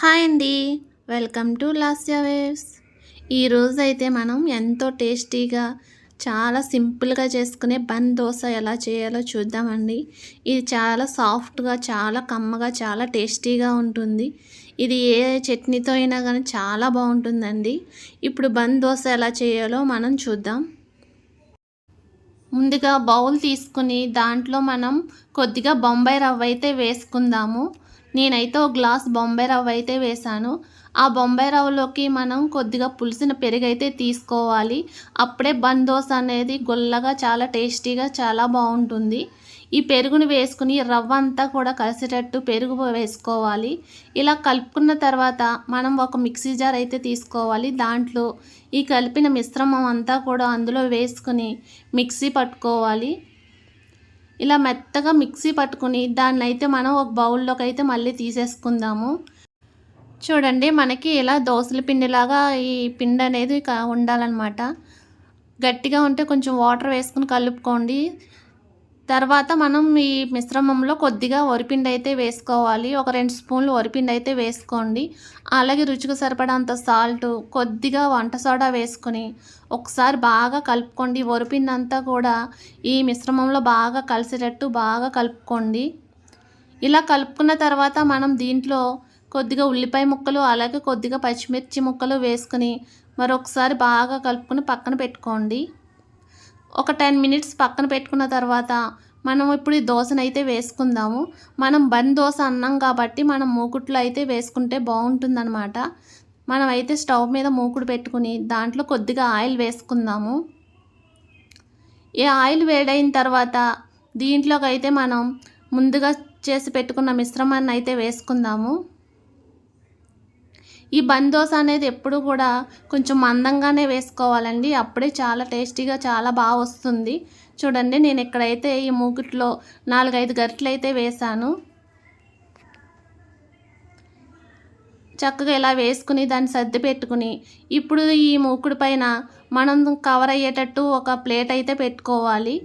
Hi అండి. Welcome to Lasya waves. ఈరోజు అయితే మనం ఎంతో టేస్టీగా చాలా సింపుల్గా చేసుకునే బన్ దోశ ఎలా చేయాలో చూద్దామండి. ఇది చాలా సాఫ్ట్గా చాలా కమ్మగా చాలా టేస్టీగా ఉంటుంది. ఇది ఏ చట్నీతో అయినా కానీ చాలా బాగుంటుందండి. ఇప్పుడు బన్ దోశ ఎలా చేయాలో మనం చూద్దాం. ముందుగా బౌల్ తీసుకుని దాంట్లో మనం కొద్దిగా బొంబాయి రవ్వ అయితే వేసుకుందాము. నేనైతే ఒక గ్లాస్ బొంబాయి రవ్వ అయితే వేసాను ఆ బొంబాయి రవ్వలోకి మనం కొద్దిగా పులిసిన పెరుగు అయితే తీసుకోవాలి. అప్పుడే బన్ దోశ అనేది గుల్లగా చాలా టేస్టీగా చాలా బాగుంటుంది. ఈ పెరుగుని వేసుకుని రవ్వ అంతా కూడా కలిసేటట్టు పెరుగు వేసుకోవాలి. ఇలా కలుపుకున్న తర్వాత మనం ఒక మిక్సీ జార్ అయితే తీసుకోవాలి. దాంట్లో ఈ కలిపిన మిశ్రమం అంతా కూడా అందులో వేసుకుని మిక్సీ పట్టుకోవాలి. ఇలా మెత్తగా మిక్సీ పట్టుకుని దాన్ని అయితే మనం ఒక బౌల్లోకి అయితే మళ్ళీ తీసేసుకుందాము. చూడండి మనకి ఇలా దోశల పిండిలాగా ఈ పిండి అనేది ఉండాలన్నమాట. గట్టిగా ఉంటే కొంచెం వాటర్ వేసుకుని కలుపుకోండి. తర్వాత మనం ఈ మిశ్రమంలో కొద్దిగా వరిపిండి అయితే వేసుకోవాలి. ఒక రెండు స్పూన్లు వరిపిండి అయితే వేసుకోండి. అలాగే రుచికి సరిపడంత సాల్ట్ కొద్దిగా వంట సోడా వేసుకొని ఒకసారి బాగా కలుపుకోండి. వరిపిండి అంతా కూడా ఈ మిశ్రమంలో బాగా కలిసేటట్టు బాగా కలుపుకోండి. ఇలా కలుపుకున్న తర్వాత మనం దీంట్లో కొద్దిగా ఉల్లిపాయ ముక్కలు అలాగే కొద్దిగా పచ్చిమిర్చి ముక్కలు వేసుకుని మరొకసారి బాగా కలుపుకొని పక్కన పెట్టుకోండి. ఒక టెన్ మినిట్స్ పక్కన పెట్టుకున్న తర్వాత మనం ఇప్పుడు ఈ దోశను అయితే వేసుకుందాము. మనం బన్ దోశ అన్నాం కాబట్టి మనం మూకుట్లో అయితే వేసుకుంటే బాగుంటుందన్నమాట. మనం అయితే స్టవ్ మీద మూకుడు పెట్టుకుని దాంట్లో కొద్దిగా ఆయిల్ వేసుకుందాము. ఈ ఆయిల్ వేడైన తర్వాత దీంట్లోకి అయితే మనం ముందుగా చేసి పెట్టుకున్న మిశ్రమాన్ని అయితే వేసుకుందాము. ఈ బందోస అనేది ఎప్పుడు కూడా కొంచెం మందంగానే వేసుకోవాలండి. అప్పుడే చాలా టేస్టీగా చాలా బాగా వస్తుంది. చూడండి నేను ఇక్కడైతే ఈ మూకిట్లో నాలుగైదు గరిటలు అయితే వేసాను చక్కగా ఇలా వేసుకుని దాన్ని సర్ది పెట్టుకుని ఇప్పుడు ఈ మూకుడు పైన మనం కవర్ అయ్యేటట్టు ఒక ప్లేట్ అయితే పెట్టుకోవాలి.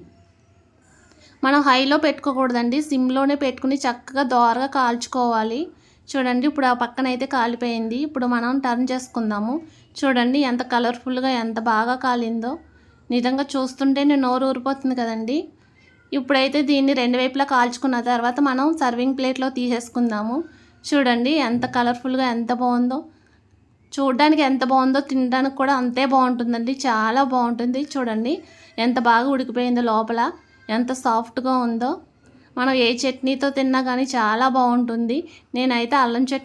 మనం హైలో పెట్టుకోకూడదండి. సిమ్లోనే పెట్టుకుని చక్కగా దోరగా కాల్చుకోవాలి. చూడండి ఇప్పుడు ఆ పక్కన అయితే కాలిపోయింది. ఇప్పుడు మనం టర్న్ చేసుకుందాము. చూడండి ఎంత కలర్ఫుల్గా ఎంత బాగా కాలిందో. నిజంగా చూస్తుంటేనే నోరు ఊరిపోతుంది కదండి. ఇప్పుడైతే దీన్ని రెండు వైపులా కాల్చుకున్న తర్వాత మనం సర్వింగ్ ప్లేట్లో తీసేసుకుందాము. చూడండి ఎంత కలర్ఫుల్గా ఎంత బాగుందో. చూడడానికి ఎంత బాగుందో తినడానికి కూడా అంతే బాగుంటుందండి. చాలా బాగుంటుంది. చూడండి ఎంత బాగా ఉడికిపోయిందో లోపల. ఎంత సాఫ్ట్గా ఉందో. మనం ఏ చట్నీతో తిన్నా కానీ చాలా బాగుంటుంది. నేనైతే అల్లం చట్నీ